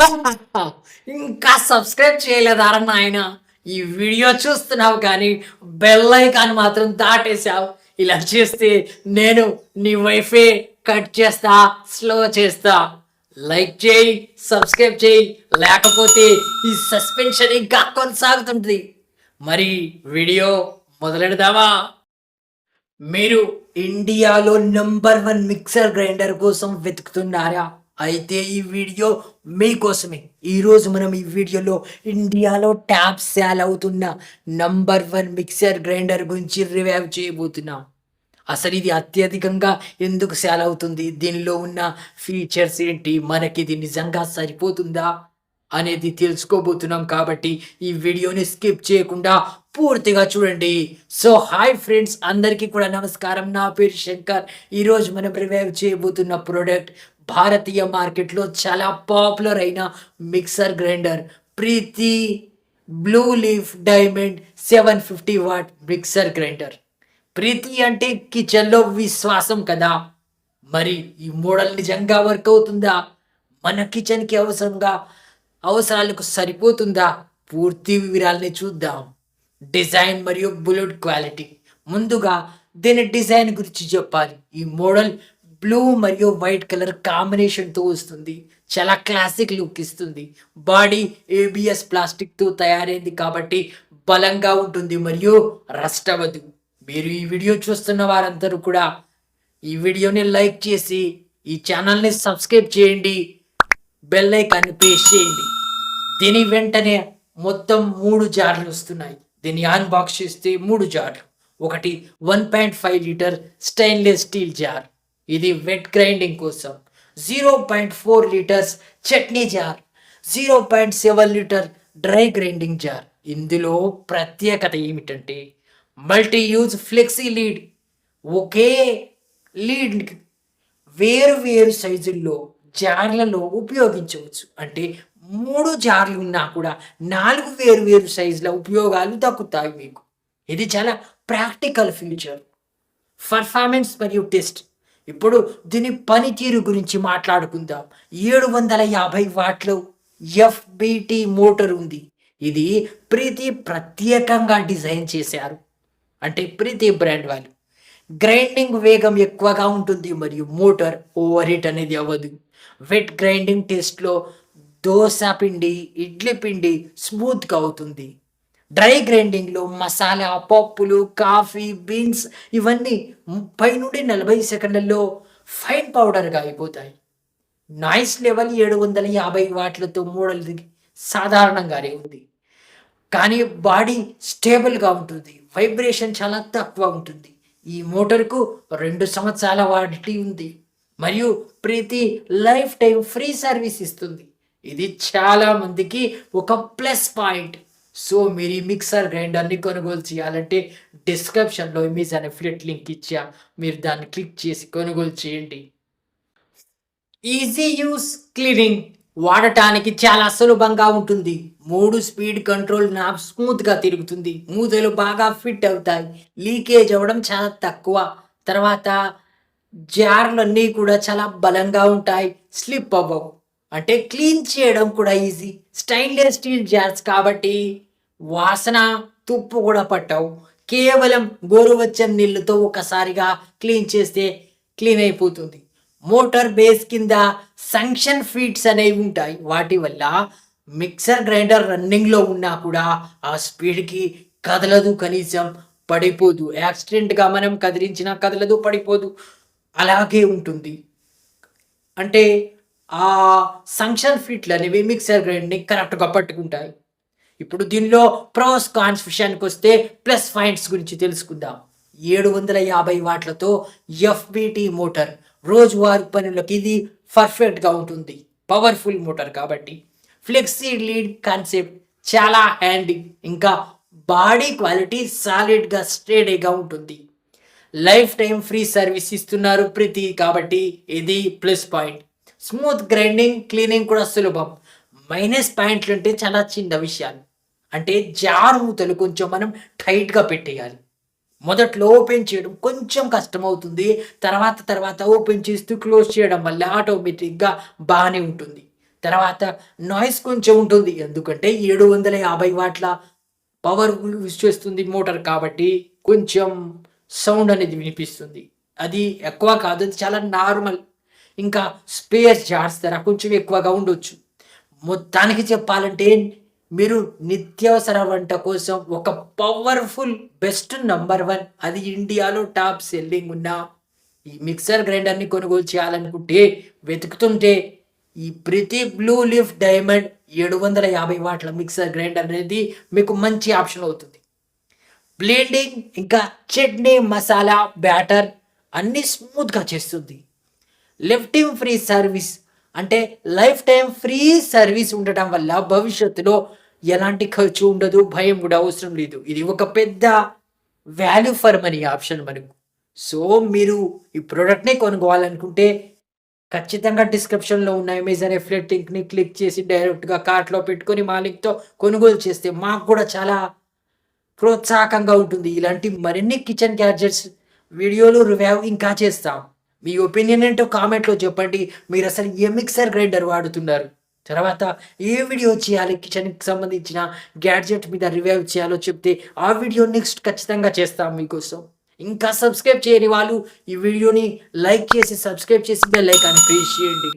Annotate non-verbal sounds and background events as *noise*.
*laughs* ఇంకా సబ్స్క్రైబ్ చేయలేదారా నాయన? ఈ వీడియో చూస్తున్నావు కానీ బెల్ ఐకాన్ మాత్రం దాటేశావు. ఇలా చేస్తే నేను నీ వైఫే కట్ చేస్తా స్లో చేస్తా. లైక్ చేయి సబ్స్క్రైబ్ చేయి. లేకపోతే ఈ సస్పెన్షన్ ఇంకా కొనసాగుతుంది మరి వీడియో మొదలెడదామా? మీరు ఇండియాలో నంబర్ వన్ మిక్సర్ గ్రైండర్ కోసం వెతుకుతున్నారా? అయితే ఈ వీడియో మీకోసమే. ఈరోజు మనం ఈ వీడియోలో ఇండియాలో ట్యాప్ సేల్ అవుతున్న నంబర్ వన్ మిక్సర్ గ్రైండర్ గురించి రివైవ్ చేయబోతున్నాం. అసలు ఇది అత్యధికంగా ఎందుకు సేల్ అవుతుంది? దీనిలో ఉన్న ఫీచర్స్ ఏంటి? మనకి ఇది నిజంగా సరిపోతుందా? అనేది తెలుసుకోబోతున్నాం కాబట్టి ఈ వీడియోని స్కిప్ చేయకుండా పూర్తిగా చూడండి. సో హాయ్ ఫ్రెండ్స్ అందరికీ కూడా నమస్కారం. నా పేరు శంకర్. ఈరోజు మనం రివైవ్ చేయబోతున్న ప్రోడక్ట్ భారతీయ మార్కెట్లో చాలా పాపులర్ అయిన mixer grinder. Preethi blue leaf diamond seven fifty watt mixer grinder. Preethi అంటే కిచెన్లో విశ్వాసం కదా. మరి ఈ మోడల్ నిజంగా వర్క్ అవుతుందా? మన కిచెన్కి అవసరంగా అవసరాలకు సరిపోతుందా? పూర్తి వివరాలని చూద్దాం. డిజైన్ మరియు బుల్లెట్ క్వాలిటీ. ముందుగా దీని డిజైన్ గురించి చెప్పాలి. ఈ మోడల్ బ్లూ మరియు వైట్ కలర్ కాంబినేషన్తో వస్తుంది. చాలా క్లాసిక్ లుక్ ఇస్తుంది. బాడీ ఏబిఎస్ ప్లాస్టిక్తో తయారైంది కాబట్టి బలంగా ఉంటుంది మరియు రస్ట్ అవ్వదు. మీరు ఈ వీడియో చూస్తున్న వారందరూ కూడా ఈ వీడియోని లైక్ చేసి ఈ ఛానల్ని సబ్స్క్రైబ్ చేయండి. బెల్ ఐకాన్ని ప్రెస్ చేయండి. దీని వెంటనే మొత్తం మూడు జార్లు వస్తున్నాయి. దీన్ని అన్బాక్స్ చేస్తే మూడు జార్లు. ఒకటి one point five litre stainless steel jar ఇది వెట్ గ్రైండింగ్ కోసం. Zero point four litres chutney jar zero point seven litre dry grinding jar ఇందులో ప్రత్యేకత ఏమిటంటే మల్టీ యూజ్ ఫ్లెక్సీ లీడ్ ఒకే లీడ్ వేరు వేరు సైజుల్లో జార్లలో ఉపయోగించవచ్చు. అంటే మూడు జార్లు ఉన్నా కూడా నాలుగు వేరు వేరు సైజుల ఉపయోగాలు దక్కుతాయి మీకు. ఇది చాలా ప్రాక్టికల్ ఫీచర్ పర్ఫార్మెన్స్ మరియు టెస్ట్ ఇప్పుడు దీని పనితీరు గురించి మాట్లాడుకుందాం. ఏడు వందల యాభై వాట్లు ఎఫ్బిటి మోటార్ ఉంది. ఇది ప్రీతి ప్రత్యేకంగా డిజైన్ చేశారు. అంటే ప్రీతి బ్రాండ్ వాళ్ళు. గ్రైండింగ్ వేగం ఎక్కువగా ఉంటుంది మరియు మోటార్ ఓవర్ హీట్ అనేది అవ్వదు. వెట్ గ్రైండింగ్ టెస్ట్లో దోశ పిండి ఇడ్లీ పిండి స్మూత్గా అవుతుంది. డ్రై గ్రైండింగ్లో మసాలా పప్పులు కాఫీ బీన్స్ ఇవన్నీ ముప్పై నుండి నలభై సెకండ్లలో ఫైన్ పౌడర్గా అయిపోతాయి. నాయిస్ లెవెల్ ఏడు వందల యాభై వాట్లతో మూడలది సాధారణంగానే ఉంది. కానీ బాడీ స్టేబుల్గా ఉంటుంది. వైబ్రేషన్ చాలా తక్కువ ఉంటుంది. ఈ మోటార్కు రెండు సంవత్సరాల వారంటీ ఉంది. మరియు Preethi life time free service ఇస్తుంది. ఇది చాలా మందికి ఒక ప్లస్ పాయింట్. సో మీరు ఈ మిక్సర్ గ్రైండర్ని కొనుగోలు చేయాలంటే డిస్క్రిప్షన్లో ఇమేజ్ అనే ఫ్లిట్ లింక్ ఇచ్చా. మీరు దాన్ని క్లిక్ చేసి కొనుగోలు చేయండి. ఈజీ యూస్ క్లీనింగ్ వాడటానికి చాలా సులభంగా ఉంటుంది. మూడు స్పీడ్ కంట్రోల్ నాబ్ స్మూత్గా తిరుగుతుంది. మూతలు బాగా ఫిట్ అవుతాయి. లీకేజ్ అవ్వడం చాలా తక్కువ. తర్వాత జార్లన్నీ కూడా చాలా బలంగా ఉంటాయి. స్లిప్ అవ్వవు. అంటే క్లీన్ చేయడం కూడా ఈజీ స్టైన్లెస్ స్టీల్ జార్స్ కాబట్టి వాసన తుప్పు కూడా పట్టవు. కేవలం గోరువెచ్చని నీళ్ళతో ఒకసారిగా క్లీన్ చేస్తే క్లీన్ అయిపోతుంది. మోటార్ బేస్ కింద సంక్షన్ ఫీడ్స్ అనేవి ఉంటాయి. వాటి వల్ల మిక్సర్ గ్రైండర్ రన్నింగ్లో ఉన్నా కూడా ఆ స్పీడ్కి కదలదు కనీసం పడిపోదు. యాక్సిడెంట్గా మనం కదిలించినా కదలదు పడిపోదు. అలాగే ఉంటుంది. అంటే ఆ సంక్షన్ ఫీట్లు అనేవి మిక్సర్ గ్రైండర్ని కరెక్ట్గా పట్టుకుంటాయి. ఇప్పుడు దీనిలో ప్రోస్ కాన్స్ విషయానికి వస్తే ప్లస్ పాయింట్స్ గురించి తెలుసుకుందాం. ఏడు వందల యాభై వాట్లతో ఎఫ్బిటి మోటార్ రోజువారీ పనులకు ఇది పర్ఫెక్ట్గా ఉంటుంది. పవర్ఫుల్ మోటార్ కాబట్టి. ఫ్లెక్సీ లీడ్ కాన్సెప్ట్ చాలా హ్యాండీ ఇంకా బాడీ క్వాలిటీ సాలిడ్గా స్టేడీగా ఉంటుంది. లైఫ్ టైం ఫ్రీ సర్వీస్ ఇస్తున్నారు ప్రతి కాబట్టి ఇది plus point smooth grinding cleaning కూడా సులభం. మైనస్ పాయింట్లు అంటే చాలా చిన్న విషయాలు. అంటే జారు మూతలు కొంచెం మనం టైట్గా పెట్టేయాలి. మొదట్లో ఓపెన్ చేయడం కొంచెం కష్టమవుతుంది. తర్వాత తర్వాత ఓపెన్ చేస్తూ క్లోజ్ చేయడం వల్ల ఆటోమేటిక్గా బాగానే ఉంటుంది. తర్వాత నాయిస్ కొంచెం ఉంటుంది. ఎందుకంటే ఏడు వందల యాభై వాట్ల పవర్ యూజ్ చేస్తుంది మోటార్ కాబట్టి కొంచెం సౌండ్ అనేది వినిపిస్తుంది. అది ఎక్కువ కాదు అది చాలా నార్మల్. ఇంకా స్పేస్ జార్స్ ధర కొంచెం ఎక్కువగా ఉండొచ్చు. మొత్తానికి చెప్పాలంటే మీరు నిత్యావసర వంట కోసం ఒక పవర్ఫుల్ బెస్ట్ నంబర్ వన్ అది ఇండియాలో టాప్ సెల్లింగ్ ఉన్న ఈ మిక్సర్ గ్రైండర్ని కొనుగోలు చేయాలనుకుంటే వెతుకుతుంటే ఈ ప్రతి బ్లూ లీఫ్ డైమండ్ ఏడు వందల యాభై వాట్ల మిక్సర్ గ్రైండర్ అనేది మీకు మంచి ఆప్షన్ అవుతుంది. బ్లెండింగ్ ఇంకా చట్నీ మసాలా బ్యాటర్ అన్నీ స్మూత్గా చేస్తుంది. లిఫ్టింగ్ ఫ్రీ సర్వీస్ అంటే లైఫ్ టైం ఫ్రీ సర్వీస్ ఉండటం వల్ల భవిష్యత్తులో ఎలాంటి ఖర్చు ఉండదు భయం కూడా అవసరం లేదు. ఇది ఒక పెద్ద వాల్యూ ఫర్ మనీ ఆప్షన్ మనకు. సో మీరు ఈ ప్రోడక్ట్ని కొనుక్కోవాలనుకుంటే ఖచ్చితంగా డిస్క్రిప్షన్లో ఉన్న అమెజాన్ ఎఫ్లెట్ లింక్ని క్లిక్ చేసి డైరెక్ట్గా కార్ట్లో పెట్టుకొని మా లింక్తో కొనుగోలు చేస్తే మాకు కూడా చాలా ప్రోత్సాహకంగా ఉంటుంది. ఇలాంటి మరిన్ని కిచెన్ గ్యాడ్జెట్స్ వీడియోలు రివ్యూ ఇంకా చేస్తాం. మీ ఒపీనియన్ ఏంటో కామెంట్లో చెప్పండి. మీరు అసలు ఏ మిక్సర్ గ్రైండర్ వాడుతున్నారు? తర్వాత ఏ వీడియో చేయాలి? కిచెన్కి సంబంధించిన గ్యాడ్జెట్ మీద రివైవ్ చేయాలో చెప్తే ఆ వీడియో నెక్స్ట్ ఖచ్చితంగా చేస్తాం మీకోసం. ఇంకా సబ్స్క్రైబ్ చేయని వాళ్ళు ఈ వీడియోని లైక్ చేసి సబ్స్క్రైబ్ చేసి బెల్ ఐకాన్ ప్రెస్ చేయండి.